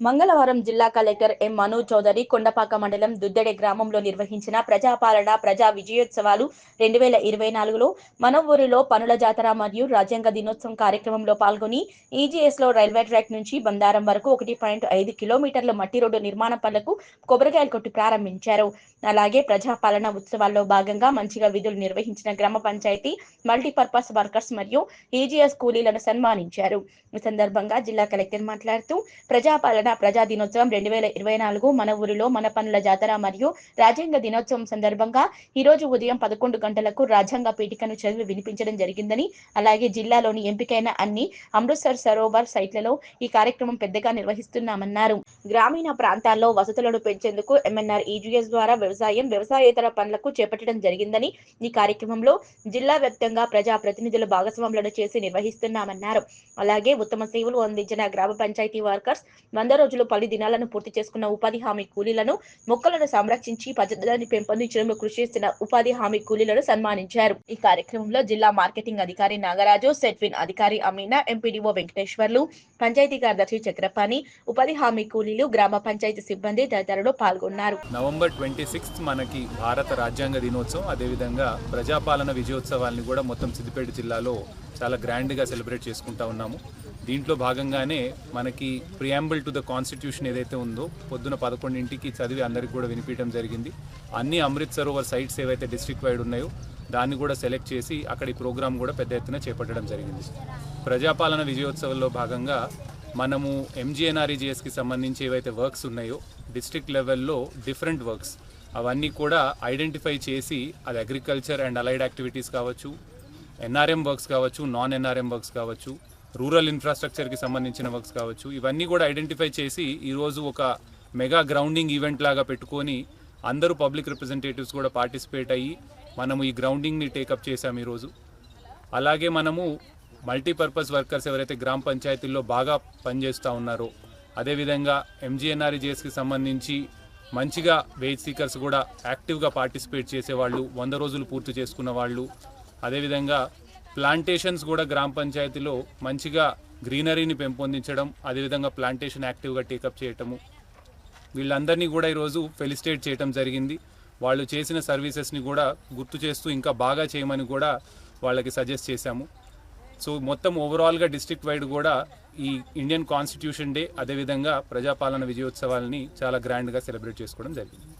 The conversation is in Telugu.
మంగళవారం జిల్లా కలెక్టర్ ఎం మను చౌదరి కొండపాక మండలం దుద్దడే గ్రామంలో నిర్వహించిన ప్రజాపాలన ప్రజా విజయోత్సవాలు రెండు వేల ఇరవై నాలుగులో మన ఊరిలో పనుల జాతర మరియు రాజ్యాంగ దినోత్సవం కార్యక్రమంలో పాల్గొని ఈజీఎస్లో రైల్వే ట్రాక్ నుంచి బందారం వరకు ఒకటి పాయింట్ ఐదు కిలోమీటర్ల మట్టి రోడ్డు నిర్మాణ పనులకు కొబ్బరికాయలు కొట్టి ప్రారంభించారు. అలాగే ప్రజాపాలన ఉత్సవాల్లో భాగంగా మంచిగా విధులు నిర్వహించిన గ్రామ పంచాయతీ మల్టీపర్పస్ వర్కర్స్ మరియు ఈజీఎస్ కూలీలను సన్మానించారు. ఈ సందర్భంగా జిల్లా కలెక్టర్ మాట్లాడుతూ ప్రజాపాలన ప్రజా దినోత్సవం రెండు వేల ఇరవై నాలుగు మన ఊరిలో మన పనుల జాతర మరియు రాజ్యాంగ దినోత్సవం సందర్భంగా ఈ రోజు ఉదయం పదకొండు గంటలకు రాజ్యాంగ పీఠికను చదివి వినిపించడం జరిగిందని అలాగే జిల్లాలోని ఎంపికైన అన్ని అమృత్సర్ సరోవర్ సైట్లలో ఈ కార్యక్రమం పెద్దగా నిర్వహిస్తున్నామన్నారు. గ్రామీణ ప్రాంతాల్లో వసతులను పెంచేందుకు ఎంఎన్ఆర్ ఈజీఎస్ ద్వారా వ్యవసాయం వ్యవసాయేతర పనులకు చేపట్టడం జరిగిందని ఈ కార్యక్రమంలో జిల్లా వ్యాప్తంగా ప్రజా ప్రతినిధుల భాగస్వాములను చేసి నిర్వహిస్తున్నామన్నారు. అలాగే ఉత్తమ సేవలు అందించిన గ్రామ పంచాయతీ వర్కర్స్ వంద రోజుల్లో పది దినాలను పూర్తి చేసుకున్న ఉపాధి హామీ కూలీలను మొక్కలను సంరక్షించి పచ్చదనాన్ని పెంపొందించడంలో కృషి చేస్తున్న ఉపాధి హామీ కూలీలను సన్మానించారు. ఈ కార్యక్రమంలో జిల్లా మార్కెటింగ్ అధికారి నాగరాజు సెట్విన్ అధికారి అమీనా ఎంపీడీఓ వెంకటేశ్వర్లు పంచాయతీ కార్యదర్శి చక్రపాణి ఉపాధి హామీ కూలీలు గ్రామ పంచాయతీ సిబ్బంది తదితరులు పాల్గొన్నారు. నవంబర్ ట్వంటీ సిక్స్త్ మనకి భారత రాజ్యాంగ దినోత్సవం. అదేవిధంగా ప్రజాపాలన విజయోత్సవాలను కూడా మొత్తం సిద్దిపేట జిల్లాలో చాలా గ్రాండ్గా సెలబ్రేట్ చేసుకుంటా ఉన్నాము. దీంట్లో భాగంగానే మనకి ప్రియాంబుల్ టు ద కాన్స్టిట్యూషన్ ఏదైతే ఉందో పొద్దున పదకొండింటికి చదివి అందరికి కూడా వినిపించడం జరిగింది. అన్ని అమృత్ సరోవర్ సైట్స్ ఏవైతే డిస్ట్రిక్ట్ వైడ్ ఉన్నాయో దాన్ని కూడా సెలెక్ట్ చేసి అక్కడ ఈ ప్రోగ్రామ్ కూడా పెద్ద ఎత్తున చేపట్టడం జరిగింది. ప్రజాపాలన విజయోత్సవంలో భాగంగా మనము ఎంజీఎన్ఆర్ఈజీఎస్కి సంబంధించి ఏవైతే వర్క్స్ ఉన్నాయో డిస్ట్రిక్ట్ లెవెల్లో డిఫరెంట్ వర్క్స్ అవన్నీ కూడా ఐడెంటిఫై చేసి అది అగ్రికల్చర్ అండ్ అలైడ్ యాక్టివిటీస్ కావచ్చు ఎన్ఆర్ఎం వర్క్స్ కావచ్చు నాన్ ఎన్ఆర్ఎం వర్క్స్ కావచ్చు రూరల్ ఇన్ఫ్రాస్ట్రక్చర్కి సంబంధించిన వర్క్స్ కావచ్చు ఇవన్నీ కూడా ఐడెంటిఫై చేసి ఈరోజు ఒక మెగా గ్రౌండింగ్ ఈవెంట్ లాగా పెట్టుకొని అందరూ పబ్లిక్ రిప్రజెంటేటివ్స్ కూడా పార్టిసిపేట్ అయ్యి మనము ఈ గ్రౌండింగ్ని టేకప్ చేశాం ఈరోజు అలాగే మనము మల్టీపర్పస్ వర్కర్స్ ఎవరైతే గ్రామ పంచాయతీల్లో బాగా పనిచేస్తూ ఉన్నారో అదేవిధంగా ఎంజీఎన్ఆర్ఈజేఎస్కి సంబంధించి మంచిగా వేజ్ సీకర్స్ కూడా యాక్టివ్గా పార్టిసిపేట్ చేసేవాళ్ళు వంద రోజులు పూర్తి చేసుకున్న వాళ్ళు అదేవిధంగా ప్లాంటేషన్స్ కూడా గ్రామ పంచాయతీలో మంచిగా గ్రీనరీని పెంపొందించడం అదేవిధంగా ప్లాంటేషన్ యాక్టివ్గా టేకప్ చేయటము. వీళ్ళందరినీ కూడా ఈరోజు ఫెలిసిటేట్ చేయటం జరిగింది. వాళ్ళు చేసిన సర్వీసెస్ని కూడా గుర్తు చేస్తూ ఇంకా బాగా చేయమని కూడా వాళ్ళకి సజెస్ట్ చేశాము. సో మొత్తం ఓవరాల్గా డిస్ట్రిక్ట్ వైడ్ కూడా ఈ ఇండియన్ కాన్స్టిట్యూషన్ డే అదేవిధంగా ప్రజాపాలన విజయోత్సవాలని చాలా గ్రాండ్గా సెలబ్రేట్ చేసుకోవడం జరిగింది.